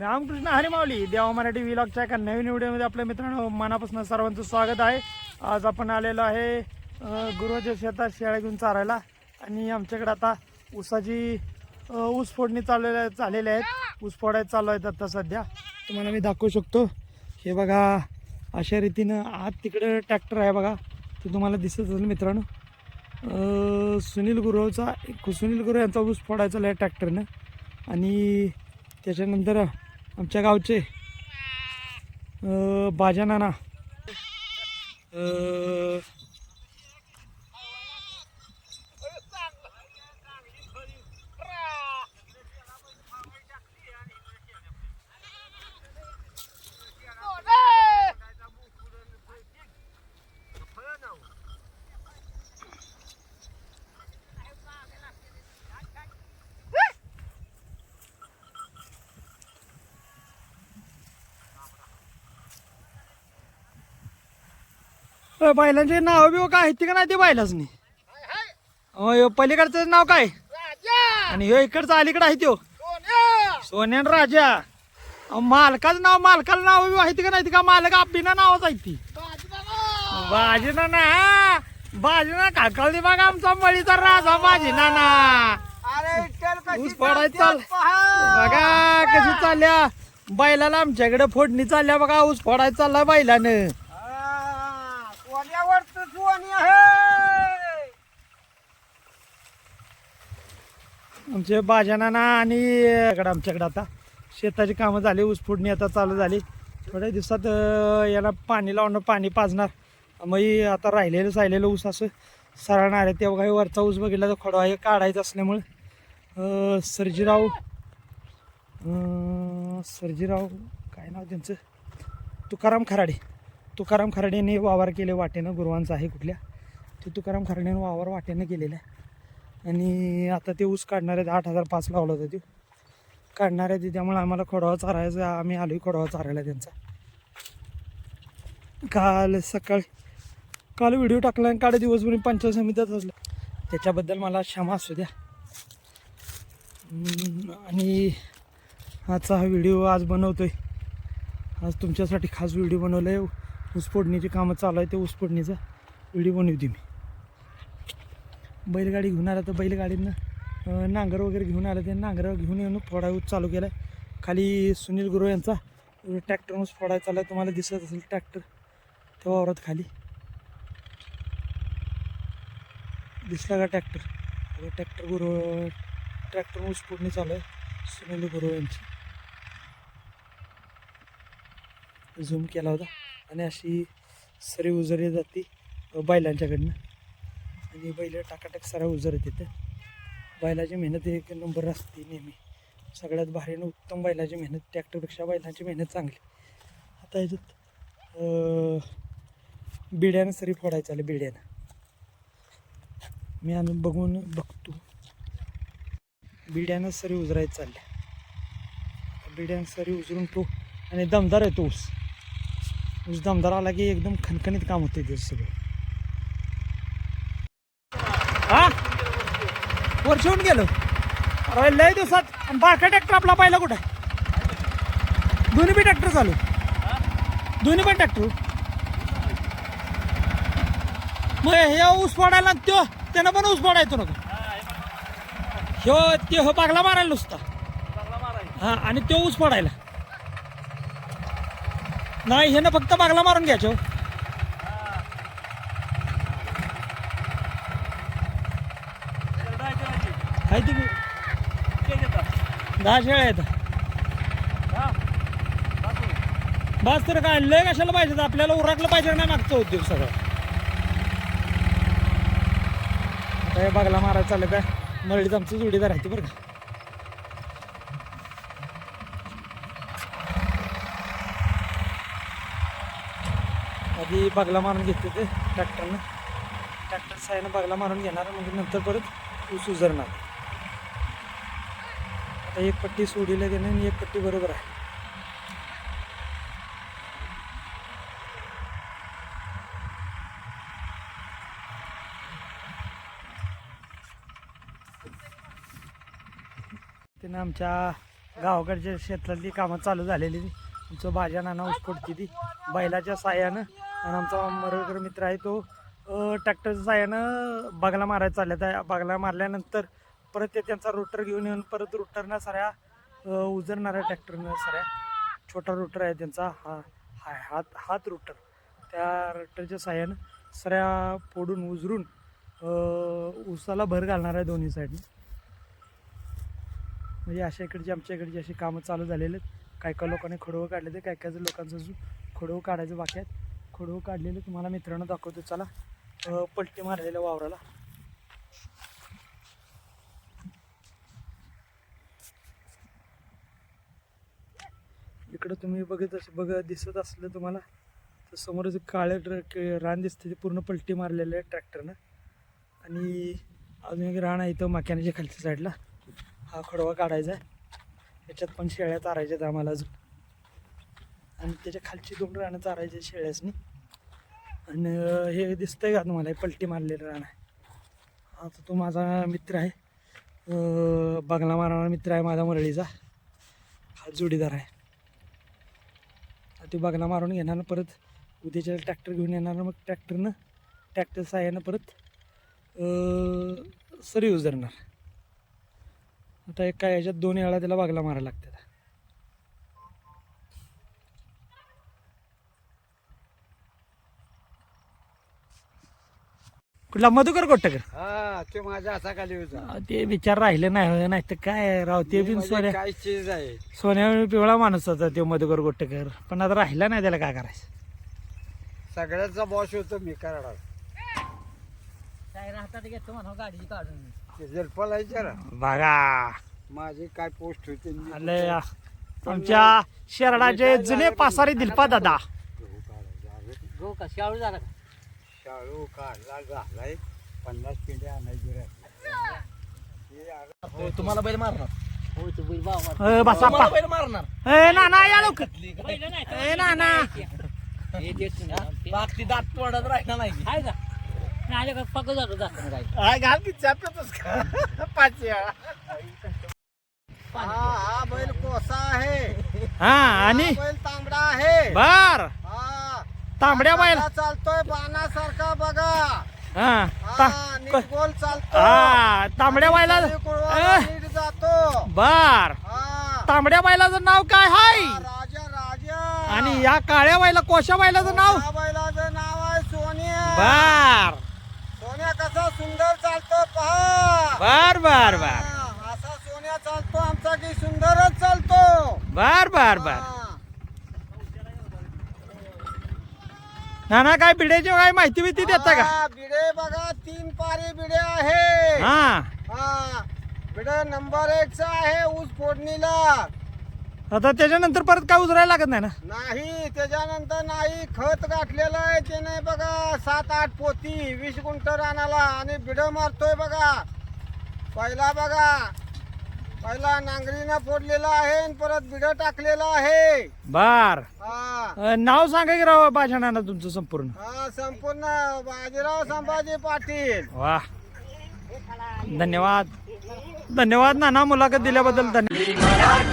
रामकृष्ण हरिमावली देवा मराठी विलॉगच्या एका नवीन व्हिडिओमध्ये आपल्या मित्रांनो मनापासून सर्वांचं स्वागत आहे. आज आपण आलेलो आहे अं, गुरुवाच्या शेतात शेळ्या घेऊन चारायला. आणि आमच्याकडे आता ऊसाची ऊस फोडणी चाललेल्या चाललेल्या आहेत. ऊस फोडायला चालू आहेत आता सध्या. तुम्हाला मी दाखवू शकतो. हे बघा अशा रीतीनं आत तिकडे ट्रॅक्टर आहे बघा. ते तुम्हाला दिसत असेल मित्रांनो. सुनील गुरुचा सुनील गुरु यांचा ऊस फोडायचा आहे ट्रॅक्टरनं. आणि त्याच्यानंतर आमच्या गावचे भाज्या नाना बाजा नाना अं, अं, बैलांचे नाव बिव काय आहेत? का नाही ते बैलाच नाही पलीकडचं नाव काय? आणि ह्यो इकडचं अलीकडं आहे त्यो. सोन्यान राजा. मालकाचं नाव मालकाला नाव बिव आहे का नाही ते का? मालक आपलीना नावच आहे ती. बाजीना ना बाजीना काकाळी बघा आमचा मळीचा राजा बाजीना ना. ऊस पडायचं चाल बघा कशी चालल्या. बैलाला आमच्याकडे फोडणी चालल्या बघा ऊस फोडायचं चाललाय बैलानं. पाणी आहे. आमचे बाजानाना आणि इकडं आमच्याकडे आता शेताची कामं झाली ऊस फोडणी आता चालू झाली. थोड्या दिवसात याला पाणी लावणं पाणी पाजणार. मग आता राहिलेलं साहिलेलं ऊस असं सरळणार आहे तेव्हा काही वरचा ऊस बघितला तर खोडवा हे काढायचं असल्यामुळं सर्जीराव सर्जीराव काय नाव त्यांचं? तुकाराम खराडे. तुकाराम खराडेने वावर केले वाटेनं गुरुवांचा आहे कुठल्या? ते तुकाराम खराडेनं वावर वाटेनं केलेलं आहे. आणि आता ते ऊस काढणार आहेत आठ हजार पाच लावलं होतं ते. काढणार आहे त्यामुळे आम्हाला खोडवा चारायचा आम्ही आलोही खोडवा चारायला त्यांचा. काल सकाळी काल व्हिडिओ टाकला आणि काल दिवसभर पंचायत समितीत असलं. त्याच्याबद्दल मला क्षमा असू द्या. आणि आजचा हा व्हिडिओ आज बनवतो आहे आज तुमच्यासाठी खास व्हिडिओ बनवला आहे ऊसफोडणीची कामं चालू आहे ते ऊसफोडणीचा व्हिडिओ बनवते मी. बैलगाडी घेऊन आला तर बैलगाडीनं नांगर वगैरे घेऊन आलं ते नांगर घेऊन येऊन फोडा ऊस चालू केला आहे खाली सुनील गुरु यांचा ट्रॅक्टर ऊस चालू चालला आहे तुम्हाला दिसत असेल ट्रॅक्टर त्या वावरात खाली. दिसला का ट्रॅक्टर ट्रॅक्टर गुरु ट्रॅक्टर ऊस फोडणी चालू आहे सुनील गुरु यांची. झूम केला होता. आणि अशी सरी उजरली जाते बैलांच्याकडनं. आणि बैल टाकाटाक सरा उजरत येते. बैलाची मेहनत एक नंबर असते नेहमी. सगळ्यात भारी आणि उत्तम बैलाची मेहनत ट्रॅक्टरपेक्षा बैलांची मेहनत चांगली. आता याच्यात बिड्यानं सरी फोडायचं आलं बिड्यानं. मी आम्ही बघून बघतो. बिड्यानं सरी उजरायचं चालल्या. बिड्यानं सरी उजरून तो आणि दमदार आहे तो ऊस. ऊस दमदार आला की एकदम खणखणीत काम होते ते सगळं हा? वर्ष होऊन गेलो अरे लय दिवसात आणि बारका ट्रॅक्टर आपला पाहिला कुठं? दोन्ही बी ट्रॅक्टर चालू। दोन्ही पण ट्रॅक्टर मग हे ऊस फोडायला आणि त्यो त्यानं पण ऊस फोडायचो नको ह्यो त्यो हो बागला मारायला नुसता हा। आणि तो ऊस फोडायला नाही हे ना फक्त बागला मारून घ्यायचो. आहे तुम्ही. दहा शेळ्या आहेत. बस तर काय लय कशाला पाहिजे आपल्याला उरकलं पाहिजे नाही मागचं उद्योग सगळं. आता हे बागला मारायचं चाललं काय? मरळीत आमची जोडीदार आहे ते बरं का. आधी बागला मारून घेतले ते ट्रॅक्टरनं ट्रॅक्टर साईनं बागला मारून घेणार म्हणजे नंतर परत ऊस उजरणार. आता एक पट्टी सोडीला देणं आणि एक पट्टी बरोबर आहे. त्यानं आमच्या गावाकडच्या शेतातली कामं चालू झालेली. ती आमचं भाज्या नाना ऊस ती. बैलाच्या साह्यानं आणि आमचा मरळकर मित्र आहे तो ट्रॅक्टरच्या साह्यानं बागला मारायला चालल्यात आहे. बागला मारल्यानंतर परत ते त्यांचा रोटर घेऊन येऊन परत रोटरनं साऱ्या उजरणाऱ्या ट्रॅक्टरनं साऱ्या छोटा रोटर आहे त्यांचा. हा हा हात हात रोटर त्या रोटरच्या साह्यानं सऱ्या फोडून उजरून उसाला भर घालणार आहे दोन्ही साईडने म्हणजे अशा इकडची आमच्या इकडची अशी कामं चालू झालेली आहेत. काही काय लोकांनी खोडवं काढले ते काय काय लोकांचं खोडवं काढायचं बाकी आहेत. खोडवं काढलेलं तुम्हाला मित्रांनो दाखवतो. चला पलटी मारलेल्या वावराला. इकडं तुम्ही बघत अस बघ दिसत असलं तुम्हाला तर समोर जे काळं ट्रक रान दिसते ते पूर्ण पलटी मारलेलं आहे ट्रॅक्टरनं. आणि अजून एक रान आहे इथं माक्यानाच्या खालच्या साईडला. हा खडवा काढायचा आहे. याच्यात पण शेळ्या आहेत आम्हाला अजून. आणि त्याच्या खालची दोन रानं चारायचे शेळ्यासनी. आणि हे दिसतंय का तुम्हाला? हे पलटी मारलेलं रान आहे. आता तो माझा मित्र आहे. बंगला मारणारा मित्र आहे माझा मुरळीचा. हा जोडीदार आहे. तो बंगला मारून घेणार परत उद्याच्या ट्रॅक्टर घेऊन येणार मग ट्रॅक्टरनं ट्रॅक्टर साह्यानं परत सर सरी उजरणार आता एक काय याच्यात दोन वेळा त्याला बागला मारायला लागतात. कुठला? मधुकर कोट्टकर. हा ते माझा असा खाली होता अहो, ते विचार राहिले नाही नाही तर काय राव ते बिन म्हणजे सोन्या काय चीज आहे. सोन्या पिवळा माणूस होता ते मधुकर गोट्टेकर पण आता राहिला नाही त्याला काय करायचं. सगळ्याचा बॉस होतो मी कराडा काय राहतात घेतो म्हणा गाडी काढून. ते जलपाला विचारा बघा. माझी काय पोस्ट होते मी आले आमच्या शेरडाचे जुने पासारी दिलपा दादा. गहू काढायचा आहे. गो का? शाळू झाला का? शाळू काढला घालाय पन्नास पिंड्या आणायची. हे आलं. तुम्हाला बैल मारणार. हो तू बैल बसा बैल मारणार. या हे देत नाही. ते बाग ती दात तोंडात राहिला नाही. आहे का? नाही का पक जातो जात. नाही गाडी काय घाल की चापतच का? पाच वेळा. हा हा बैल कोसा आहे. हा आणि? बैल तांबडा आहे. बर. हा तांबड्या बायला कसा चालतोय बाणासारखा बघा. हा हा नीट गोल चालतो. हा तांबड्या आणि कुळवाला नीट जातो. बर. हा. तांबड्या बायलाचं नाव काय? हाय. राजा राजा. आणि या काळ्या बायला कोशा बायलाचं नाव? त्या बैलाचं नाव आहे सोन्या. बर. सोन्या कसा सुंदर चालतो पहा. बर बर बर. हा, असा सोन्या चालतो आमचा की सुंदरच चालतो. बर बर बर. हा. नाना काय बिड्याची काय माहिती बिती देता का? हा, बिडे बघा तीन पारी बिडे आहे हा. हा. बिडे नंबर एकचा आहे ऊस फोडणीला. आता त्याच्यानंतर परत काय उजरायला लागत नाही ना? नाही त्याच्यानंतर नाही खत गाठलेलं आहे ते नाही बघा? सात आठ पोती वीस गुंठ रानाला आणि बिड मारतोय बघा. पहिला बघा. पहिला नांगरीनं फोडलेला आहे आणि परत बिड टाकलेला आहे. बार. नाव सांगा की राव बाजणांना तुमचं संपूर्ण. संपूर्ण बाजीराव संभाजी पाटील. वा धन्यवाद. धन्यवाद नाना मुलाखत दिल्याबद्दल धन्यवाद